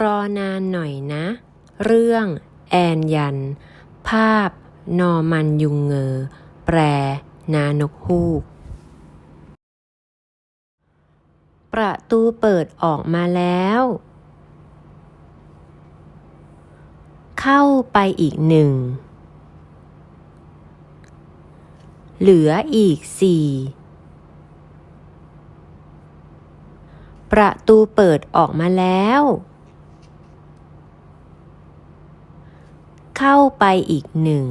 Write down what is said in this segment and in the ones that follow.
รอนานหน่อยนะ เรื่อง แอนยัน ภาพ นอมันยุงเงอ แปลนานกฮูก ประตูเปิดออกมาแล้ว เข้าไปอีกหนึ่ง เหลืออีกสี่ประตูเปิดออกมาแล้ว เข้าไปอีกหนึ่ง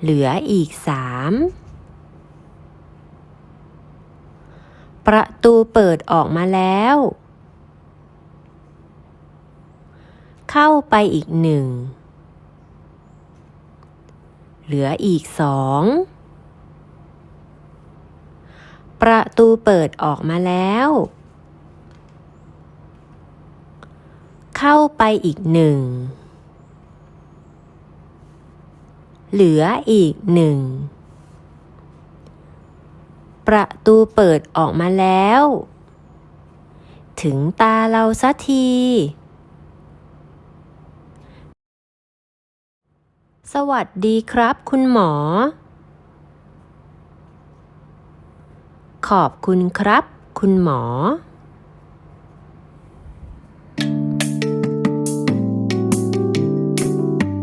เหลืออีกสามประตูเปิดออกมาแล้ว เข้าไปอีกหนึ่ง เหลืออีกสอง ประตูเปิดออกมาแล้ว เข้าไปอีกหนึ่ง เหลืออีกหนึ่ง ประตูเปิดออกมาแล้ว ถึงตาเราสักทีสวัสดีครับ คุณหมอ ขอบคุณครับ คุณหมอ